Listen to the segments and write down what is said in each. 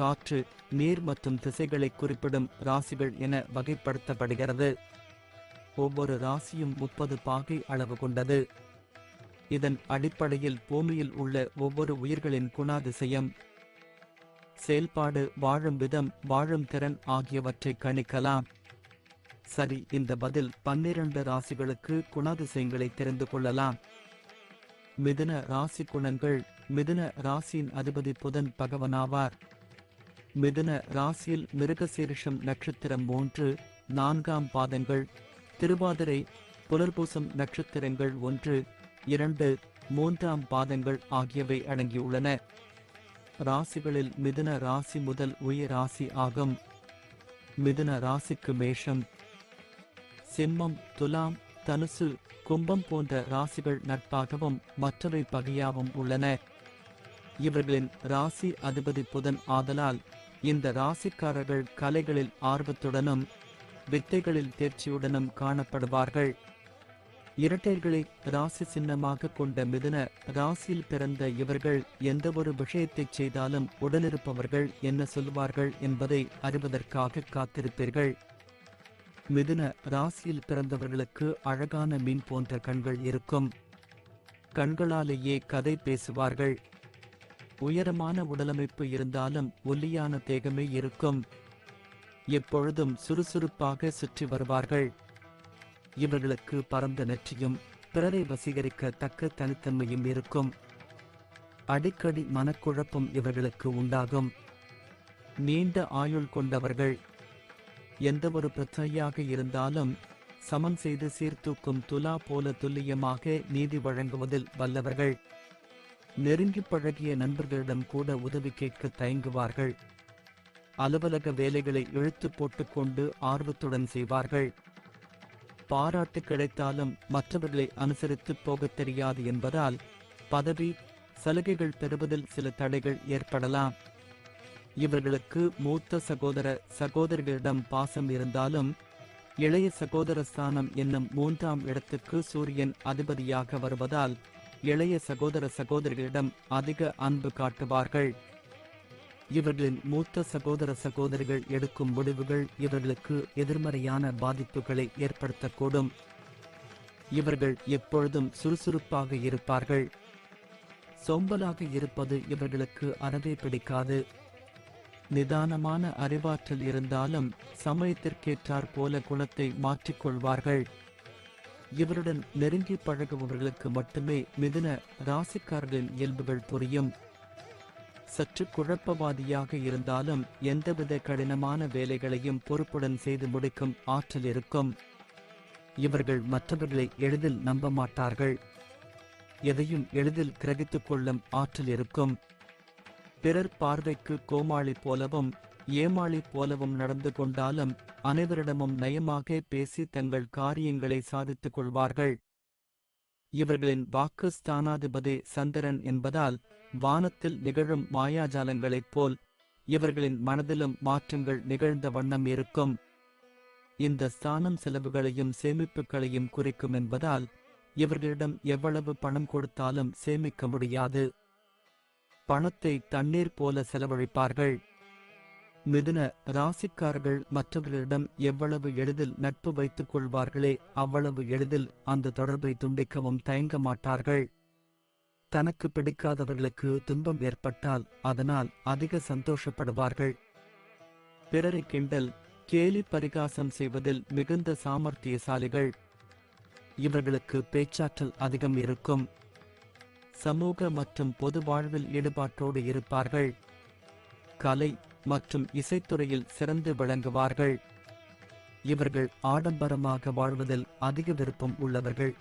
காற்று நீர் மற்றும் திசைகளை குறிப்பிடும் ராசிகள் என வகைப்படுத்தப்படுகிறது. ஒவ்வொரு ராசியும் முப்பது பாகை அளவு கொண்டது. இதன் அடிப்படையில் பூமியில் உள்ள ஒவ்வொரு உயிர்களின் குணாதிசயம் செயல்பாடு வாழும் விதம் வாழும் திறன் ஆகியவற்றை கணிக்கலாம். சரி இந்த பதில் பன்னிரண்டு ராசிகளுக்கு குணாதிசயங்களை தெரிந்து கொள்ளலாம். மிதுன ராசி குணங்கள் மிதுன ராசியின் அதிபதி புதன் பகவனாவார் மிதுன ராசியில் மிருகசீரிஷம் நட்சத்திரம் மூன்று நான்காம் பாதங்கள் திருவாதிரை புலர்பூசம் நட்சத்திரங்கள் ஒன்று இரண்டு மூன்றாம் பாதங்கள் ஆகியவை அடங்கியுள்ளன. ராசிகளில் மிதுன ராசி முதல் உயர் ராசி ஆகும். மிதுன ராசிக்கு மேஷம். சிம்மம் துலாம் தனுசு கும்பம் போன்ற ராசிகள் நட்பாகவும் மற்றவை பகையாகவும் உள்ளன. இவர்களின் ராசி அதிபதி புதன் ஆதலால் இந்த ராசிக்காரர்கள் கலைகளில் ஆர்வத்துடனும் வித்தைகளில் தேர்ச்சியுடனும் காணப்படுவார்கள். இரட்டைகளை ராசி சின்னமாக கொண்ட மிதுன ராசியில் பிறந்த இவர்கள் எந்த ஒரு விஷயத்தை செய்தாலும் உடனிருப்பவர்கள் என்ன சொல்வார்கள் என்பதை அறிவதற்காக காத்திருப்பீர்கள். மிதுன ராசியில் பிறந்தவர்களுக்கு அழகான மீன் போன்ற கண்கள் இருக்கும். கண்களாலேயே கதை பேசுவார்கள். உயரமான உடலமைப்பு இருந்தாலும் ஒல்லியான தேகமே இருக்கும். எப்பொழுதும் சுறுசுறுப்பாக சுற்றி வருவார்கள். இவர்களுக்கு பரந்த நெற்றியும் பிறரை வசீகரிக்க தக்க தனித்தன்மையும் இருக்கும். அடிக்கடி மனக்குழப்பம் இவர்களுக்கு உண்டாகும். நீண்ட ஆயுள் கொண்டவர்கள். எந்த ஒரு பிரச்சனையாக இருந்தாலும் சமன் செய்து சீர்தூக்கும் துலா போல துல்லியமாக நீதி வழங்குவதில் வல்லவர்கள். நெருங்கி பழகிய நண்பர்களிடம் கூட உதவி கேட்க தயங்குவார்கள். அலுவலக வேலைகளை இழுத்து போட்டுக்கொண்டு ஆர்வத்துடன் செய்வார்கள். பாராட்டு கிடைத்தாலும் மற்றவர்களை அனுசரித்து போகத் தெரியாது என்பதால் பதவி சலுகைகள் பெறுவதில் சில தடைகள் ஏற்படலாம். இவர்களுக்கு மூத்த சகோதர சகோதரிகளிடம் பாசம் இருந்தாலும் இளைய சகோதர ஸ்தானம் என்னும் மூன்றாம் இடத்துக்கு சூரியன் அதிபதியாக வருவதால் இளைய சகோதர சகோதரிகளிடம் அதிக அன்பு காட்டுவார்கள். இவர்களின் மூத்த சகோதர சகோதரிகள் எடுக்கும் முடிவுகள் இவர்களுக்கு எதிர்மறையான பாதிப்புகளை ஏற்படுத்தக்கூடும். இவர்கள் எப்பொழுதும் சுறுசுறுப்பாக இருப்பார்கள். சோம்பலாக இருப்பது இவர்களுக்கு அறவே பிடிக்காது. நிதானமான அறிவாற்றல் இருந்தாலும் சமயத்திற்கேற்றாற் போல குணத்தை மாற்றிக்கொள்வார்கள். இவருடன் நெருங்கி பழகுபவர்களுக்கு மட்டுமே மிதுன ராசிக்காரர்களின் இயல்புகள் புரியும். சற்று குழப்பவாதியாக இருந்தாலும் எந்தவித கடினமான வேலைகளையும் பொறுப்புடன் செய்து முடிக்கும் ஆற்றல் இருக்கும். இவர்கள் மற்றவர்களை எளிதில் நம்ப மாட்டார்கள். எதையும் எளிதில் கிரகித்துக் கொள்ளும் ஆற்றல் இருக்கும். பிறர் பார்வைக்கு கோமாளி போலவும் ஏமாளி போலவும் நடந்து கொண்டாலும் அனைவரிடமும் நயமாக பேசி தங்கள் காரியங்களை சாதித்துக் கொள்வார்கள். இவர்களின் வாக்கு ஸ்தானாதிபதி சந்திரன் என்பதால் வானத்தில் நிகழும் மாயாஜாலங்களைப் போல் இவர்களின் மனதிலும் மாற்றங்கள் நிகழ்ந்த வண்ணம் இருக்கும். இந்த ஸ்தானம் செலவுகளையும் சேமிப்புகளையும் குறிக்கும் என்பதால் இவர்களிடம் எவ்வளவு பணம் கொடுத்தாலும் சேமிக்க முடியாது. பணத்தை தண்ணீர் போல செலவழிப்பார்கள். மிதுன ராசிக்காரர்கள் மற்றவர்களிடம் எவ்வளவு எளிதில் நட்பு வைத்துக் கொள்வார்களே அவ்வளவு எளிதில் அந்த தொடர்பை துண்டிக்கவும் தயங்க மாட்டார்கள். தனக்கு பிடிக்காதவர்களுக்கு துன்பம் ஏற்பட்டால் அதனால் அதிக சந்தோஷப்படுவார்கள். பிறரை கிண்டல் கேலி பரிகாசம் செய்வதில் மிகுந்த சாமர்த்தியசாலிகள். இவர்களுக்கு பேச்சாற்றல் அதிகம் இருக்கும். சமூக மற்றும் பொது வாழ்வில் ஈடுபாட்டோடு இருப்பார்கள். கலை மற்றும் இசைத்துறையில் சிறந்து விளங்குவார்கள். இவர்கள் ஆடம்பரமாக வாழ்வதில் அதிக விருப்பம் உள்ளவர்கள்.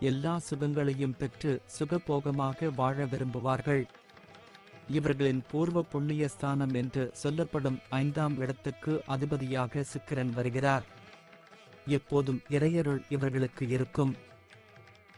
எல்லா சுகங்களையும் பெற்று சுகபோகமாக வாழ விரும்புவார்கள். இவர்களின் பூர்வ புண்ணிய ஸ்தானம் என்று சொல்லப்படும் ஐந்தாம் இடத்துக்கு அதிபதியாக சுக்கிரன் வருகிறார். எப்போதும் இறையருள் இவர்களுக்கு இருக்கும்.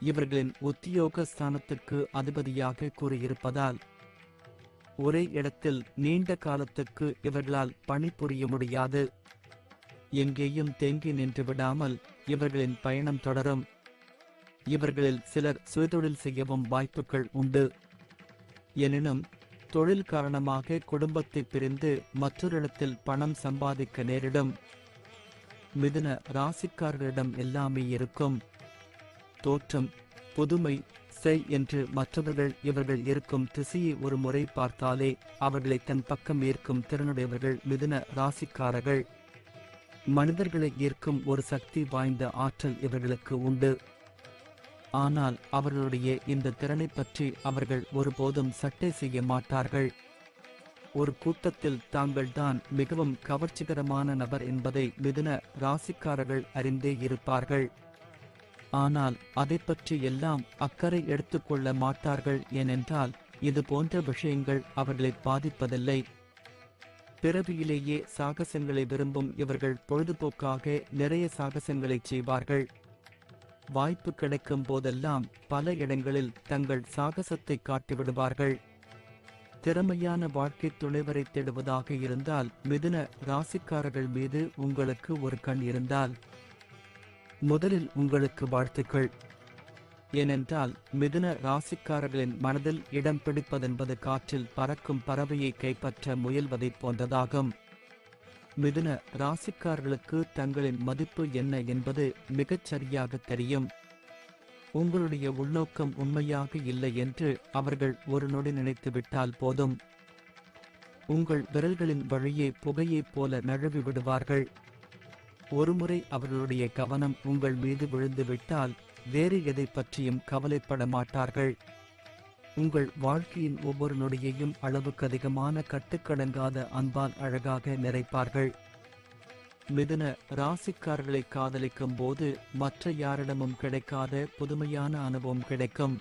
இவர்களின் உத்தியோக ஸ்தானத்துக்கு அதிபதியாக கூறியிருப்பதால் ஒரே இடத்தில் நீண்ட காலத்துக்கு இவர்களால் பணிபுரிய முடியாது. எங்கேயும் தேங்கி நின்று விடாமல் இவர்களின் பயணம் தொடரும். இவர்களில் சிலர் சுயதொழில் செய்யவும் வாய்ப்புகள் உண்டு. எனினும் தொழில் காரணமாக குடும்பத்தை பிரிந்து மற்றொரு இடத்தில் பணம் சம்பாதிக்க நேரிடும். மிதுன ராசிக்காரரிடம் எல்லாமே இருக்கும். தோற்றம் புதுமை செய் என்று மற்றவர்கள் இவர்கள் இருக்கும் திசையை ஒரு முறை பார்த்தாலே அவர்களை தன் பக்கம் ஈர்க்கும் திறனுடையவர்கள் மிதுன ராசிக்காரர்கள். மனிதர்களை ஈர்க்கும் ஒரு சக்தி வாய்ந்த ஆற்றல் இவர்களுக்கு உண்டு. ஆனால் அவர்களுடைய இந்த திறனை பற்றி அவர்கள் ஒருபோதும் சட்டை செய்ய மாட்டார்கள். ஒரு கூட்டத்தில் தாங்கள்தான் மிகவும் கவர்ச்சிகரமான நபர் என்பதை மிதுன ராசிக்காரர்கள் அறிந்தே இருப்பார்கள். ஆனால் அதை பற்றி எல்லாம் அக்கறை எடுத்துக்கொள்ள மாட்டார்கள் ஏனென்றால் இது போன்ற விஷயங்கள் அவர்களை பாதிப்பதில்லை. பிறவியிலேயே சாகசங்களை விரும்பும் இவர்கள் பொழுதுபோக்காக நிறைய சாகசங்களை செய்வார்கள். வாய்ப்பு கிடைக்கும் போதெல்லாம் பல இடங்களில் தங்கள் சாகசத்தை காட்டிவிடுவார்கள். திறமையான வாழ்க்கை துணைவரை தேடுவதாக இருந்தால் மிதுன ராசிக்காரர்கள் மீது உங்களுக்கு ஒரு கண் இருந்தால் முதலில் உங்களுக்கு வாழ்த்துக்கள். ஏனென்றால் மிதுன ராசிக்காரர்களின் மனதில் இடம் பிடிப்பதென்பது காற்றில் பறக்கும் பறவையை கைப்பற்ற முயல்வதைப் போன்றதாகும். மிதுன ராசிக்காரர்களுக்கு தங்களின் மதிப்பு என்ன என்பது மிகச் சரியாக தெரியும். உங்களுடைய உள்நோக்கம் உண்மையாக இல்லை என்று அவர்கள் ஒரு நொடி நினைத்துவிட்டால் போதும். உங்கள் விரல்களின் வழியே புகையைப் போல நழுவி விடுவார்கள். ஒருமுறை அவர்களுடைய கவனம் உங்கள் மீது விழுந்துவிட்டால் வேறு எதை பற்றியும் கவலைப்பட மாட்டார்கள். உங்கள் வாழ்க்கையின் ஒவ்வொரு நொடியையும் அளவுக்கு அதிகமான கட்டுக்கடங்காத அன்பால் அழகாக நிறைப்பார்கள். மிதுன ராசிக்காரர்களை காதலிக்கும் போது மற்ற யாரிடமும் கிடைக்காத புதுமையான அனுபவம் கிடைக்கும்.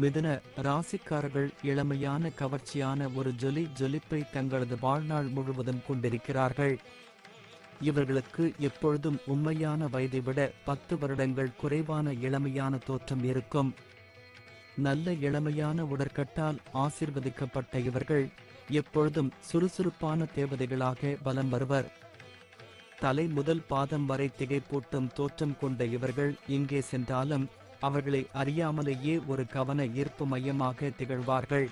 மிதுன ராசிக்காரர்கள் இளமையான கவர்ச்சியான ஒரு ஜொலி ஜொலிப்பை தங்களது வாழ்நாள் முழுவதும் கொண்டிருக்கிறார்கள். இவர்களுக்கு எப்பொழுதும் உண்மையான வயதை விட பத்து வருடங்கள் குறைவான இளமையான தோற்றம் இருக்கும். நல்ல இளமையான உடற்கட்டால் ஆசிர்வதிக்கப்பட்ட இவர்கள் எப்பொழுதும் சுறுசுறுப்பான தேவதைகளாக பலம் வருவர். தலை முதல் பாதம் வரை திகைப்பூட்டும் தோற்றம் கொண்ட இவர்கள் எங்கே சென்றாலும் அவர்களை அறியாமலேயே ஒரு கவன ஈர்ப்பு மையமாக திகழ்வார்கள்.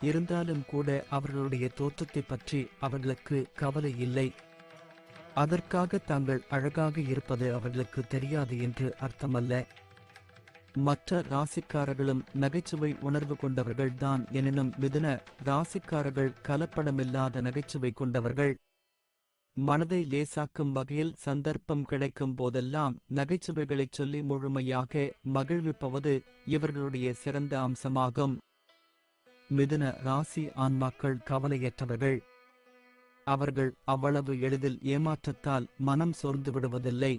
இருந்தாலும் கூட அவர்களுடைய தோற்றத்தை பற்றி அவர்களுக்கு கவலை இல்லை. அதற்காக தாங்கள் அழகாக இருப்பது அவர்களுக்கு தெரியாது என்று அர்த்தமல்ல. மற்ற ராசிக்காரர்களும் நகைச்சுவை உணர்வு கொண்டவர்கள் தான் எனினும் மிதுன ராசிக்காரர்கள் கலப்படமில்லாத நகைச்சுவை கொண்டவர்கள். மனதை லேசாக்கும் வகையில் சந்தர்ப்பம் கிடைக்கும் போதெல்லாம் நகைச்சுவைகளைச் சொல்லி முழுமையாக மகிழ்விப்பவது இவர்களுடைய சிறந்த அம்சமாகும். மிதுன ராசி ஆன்மாக்கள் கவலையற்றவர்கள். அவர்கள் அவ்வளவு எளிதில் ஏமாற்றத்தால் மனம் சோர்ந்து விடுவதில்லை.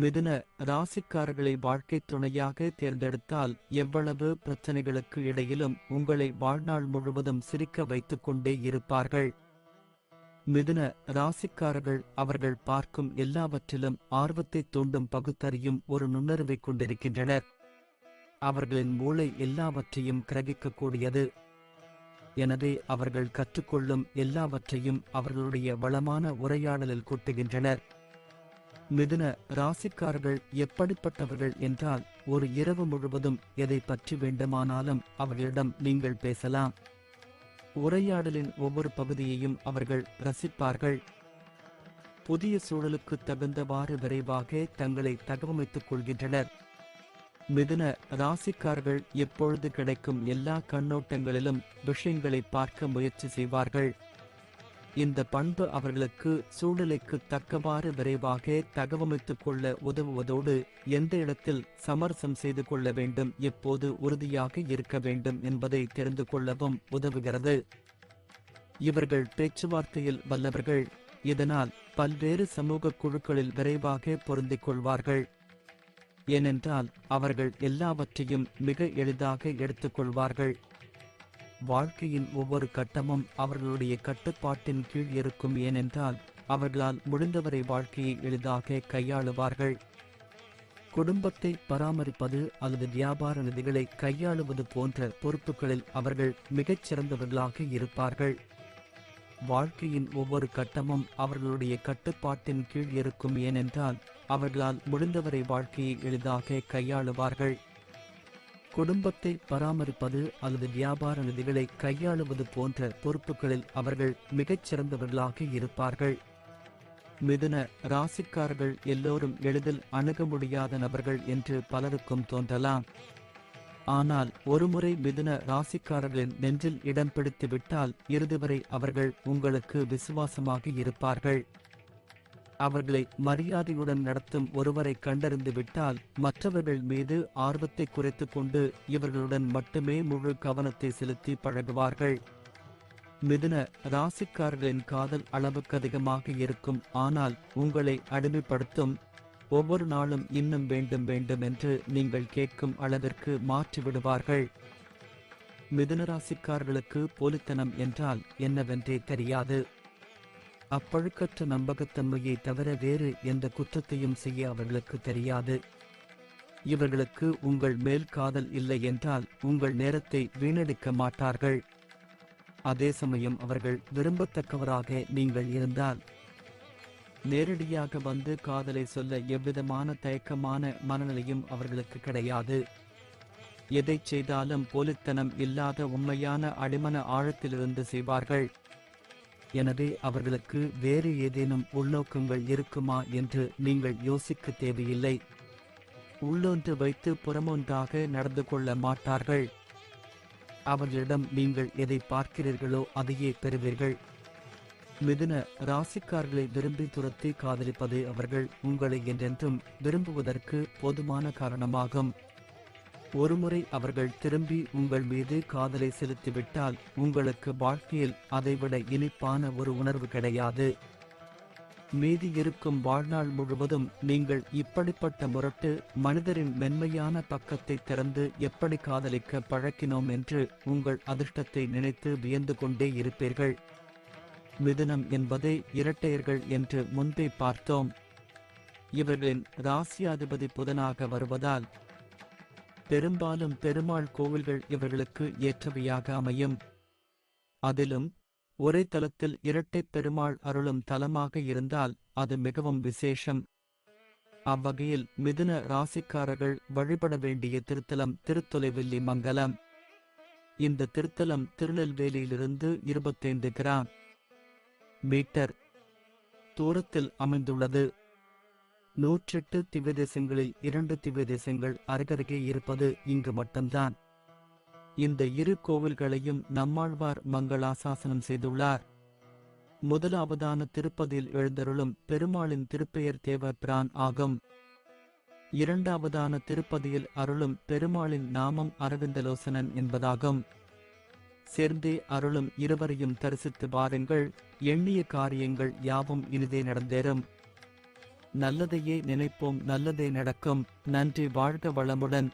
மிதுன ராசிக்காரர்களை வாழ்க்கைத் துணையாக தேர்ந்தெடுத்தால் எவ்வளவு பிரச்சனைகளுக்கு இடையிலும் உங்களை வாழ்நாள் முழுவதும் சிரிக்க வைத்துக் கொண்டே இருப்பார்கள். மிதுன ராசிக்காரர்கள் அவர்கள் பார்க்கும் எல்லாவற்றிலும் ஆர்வத்தை தூண்டும் பகுத்தறியும் ஒரு நுண்ணறிவை கொண்டிருக்கின்றனர். அவர்களின் மூளை எல்லாவற்றையும் கிரகிக்கக்கூடியது. எனவே அவர்கள் கற்றுக்கொள்ளும் எல்லாவற்றையும் அவர்களுடைய வளமான உரையாடலில் கொட்டுகின்றனர். மிதுன ராசிக்காரர்கள் எப்படிப்பட்டவர்கள் என்றால் ஒரு இரவு முழுவதும் எதை பற்றி வேண்டுமானாலும் அவர்களிடம் நீங்கள் பேசலாம். உரையாடலின் ஒவ்வொரு பகுதியையும் அவர்கள் ரசிப்பார்கள். புதிய சூழலுக்கு தகுந்தவாறு விரைவாக தங்களை தகவமைத்துக் கொள்கின்றனர். மிதுன ராசிக்கார்கள் எப்பொழுது கிடைக்கும் எல்லா கண்ணோட்டங்களிலும் விஷயங்களை பார்க்க முயற்சி செய்வார்கள். இந்த பண்பு அவர்களுக்கு சூழ்நிலைக்கு தக்கவாறு விரைவாக தகவமைத்துக் கொள்ள உதவுவதோடு எந்த இடத்தில் சமரசம் செய்து கொள்ள வேண்டும் எப்போது உறுதியாக இருக்க வேண்டும் என்பதை தெரிந்து கொள்ளவும் உதவுகிறது. இவர்கள் பேச்சுவார்த்தையில் வல்லவர்கள் இதனால் பல்வேறு சமூக குழுக்களில் விரைவாக பொருந்திக் கொள்வார்கள். ஏனென்றால் அவர்கள் எல்லாவற்றையும் மிக எளிதாக எடுத்துக்கொள்வார்கள். வாழ்க்கையின் ஒவ்வொரு கட்டமும் அவர்களுடைய கட்டுப்பாட்டின் கீழ் இருக்கும் ஏனென்றால் அவர்களால் முடிந்தவரை வாழ்க்கையை எளிதாக கையாளுவார்கள். குடும்பத்தை பராமரிப்பது அல்லது வியாபார நிதிகளை கையாளுவது போன்ற பொறுப்புகளில் அவர்கள் மிகச் சிறந்தவர்களாக இருப்பார்கள். வாழ்க்கையின் ஒவ்வொரு கட்டமும் அவர்களுடைய கட்டுப்பாட்டின் கீழ் இருக்கும் ஏனென்றால் அவர்களால் முடிந்தவரை வாழ்க்கையை எளிதாக கையாளுவார்கள். குடும்பத்தை பராமரிப்பது அல்லது வியாபார நிதிகளை கையாளுவது போன்ற பொறுப்புகளில் அவர்கள் மிகச் சிறந்தவர்களாக இருப்பார்கள். மிதுன ராசிக்காரர்கள் எல்லோரும் எளிதில் அணுக முடியாத நபர்கள் என்று பலருக்கும் தோன்றலாம். ஆனால் ஒருமுறை மிதுன ராசிக்காரர்களின் நெஞ்சில் இடம் பிடித்து விட்டால் இறுதி வரை அவர்கள் உங்களுக்கு விசுவாசமாக இருப்பார்கள். அவர்களை மரியாதையுடன் நடத்தும் ஒருவரை கண்டறிந்து விட்டால் மற்றவர்கள் மீது ஆர்வத்தை குறைத்து கொண்டு இவர்களுடன் மட்டுமே முழு கவனத்தை செலுத்தி பழகுவார்கள். மிதுன ராசிக்காரர்களின் காதல் அளவுக்கு அதிகமாக இருக்கும். ஆனால் உங்களை அடிமைப்படுத்தும் ஒவ்வொரு நாளும் இன்னும் வேண்டும் வேண்டும் என்று நீங்கள் கேட்கும் அளவிற்கு மாற்றி விடுவார்கள். மிதுன ராசிக்காரர்களுக்கு போலித்தனம் என்றால் என்னவென்றே தெரியாது. அப்பழுக்கற்ற நம்பகத்தன்மையை தவிர வேறு எந்த குற்றத்தையும் செய்ய அவர்களுக்கு தெரியாது. இவர்களுக்கு உங்கள் மேல் காதல் இல்லை என்றால் உங்கள் நேரத்தை வீணடிக்க மாட்டார்கள். அதே சமயம் அவர்கள் விரும்பத்தக்கவராக நீங்கள் இருந்தால் நேரடியாக வந்து காதலை சொல்ல எவ்விதமான தயக்கமான மனநிலையும் அவர்களுக்கு கிடையாது. எதை செய்தாலும் போலித்தனம் இல்லாத உண்மையான அடிமன ஆழத்திலிருந்து செய்வார்கள். எனவே அவர்களுக்கு வேறு ஏதேனும் உள்நோக்கங்கள் இருக்குமா என்று நீங்கள் யோசிக்க தேவையில்லை. உள்ளொன்று வைத்து புறமொன்றாக நடந்து கொள்ள மாட்டார்கள். அவர்களிடம் நீங்கள் எதை பார்க்கிறீர்களோ அதையே பெறுவீர்கள். மிதுன ராசிக்கார்களை விரும்பி துரத்தி காதலிப்பது அவர்கள் உங்களை என்றென்றும் விரும்புவதற்கு போதுமான காரணமாகும். ஒருமுறை அவர்கள் திரும்பி உங்கள் மீது காதலை செலுத்திவிட்டால் உங்களுக்கு வாழ்க்கையில் அதைவிட இனிப்பான ஒரு உணர்வு கிடையாது. மீதி இருக்கும் வாழ்நாள் முழுவதும் நீங்கள் இப்படிப்பட்ட முரட்டு மனிதரின் மென்மையான பக்கத்தை திறந்து எப்படி காதலிக்க பழக்கினோம் என்று உங்கள் அதிர்ஷ்டத்தை நினைத்து வியந்து கொண்டே இருப்பீர்கள். மிதுனம் என்பதை இரட்டையர்கள் என்று முன்பே பார்த்தோம். இவர்களின் ராசியாதிபதி புதனாக வருவதால் பெரும்பாலும் பெருமாள் கோவில்கள் இவர்களுக்கு ஏற்றவையாக அமையும். அதிலும் ஒரே தலத்தில் இரட்டைப் பெருமாள் அருளும் தலமாக இருந்தால் அது மிகவும் விசேஷம். அவ்வகையில் மிதுன ராசிக்காரர்கள் வழிபட வேண்டிய திருத்தலம் திருத்தொலைவில்லி மங்கலம். இந்த திருத்தலம் திருநெல்வேலியிலிருந்து இருபத்தைந்து கிராம் மீட்டர் தூரத்தில் அமைந்துள்ளது. நூற்றெட்டு திவ்யதேசங்களில் இரண்டு திவ்யதேசங்கள் அருகருகே இருப்பது இங்கு மட்டும்தான். இந்த இரு கோவில்களையும் நம்மாழ்வார் மங்களாசாசனம் செய்துள்ளார். முதலாவதான திருப்பதியில் எழுந்தருளும் பெருமாளின் திருப்பெயர் தேவர் பிரான் ஆகும். இரண்டாவதான திருப்பதியில் அருளும் பெருமாளின் நாமம் அரவிந்தலோசனன் என்பதாகும். சேர்ந்தே அருளும் இருவரையும் தரிசித்து பாருங்கள் எண்ணிய காரியங்கள் யாவும் இனிதே நடந்தேறும். நல்லதையே நினைப்போம் நல்லதே நடக்கும். நன்றி வாழ்க வளமுடன்.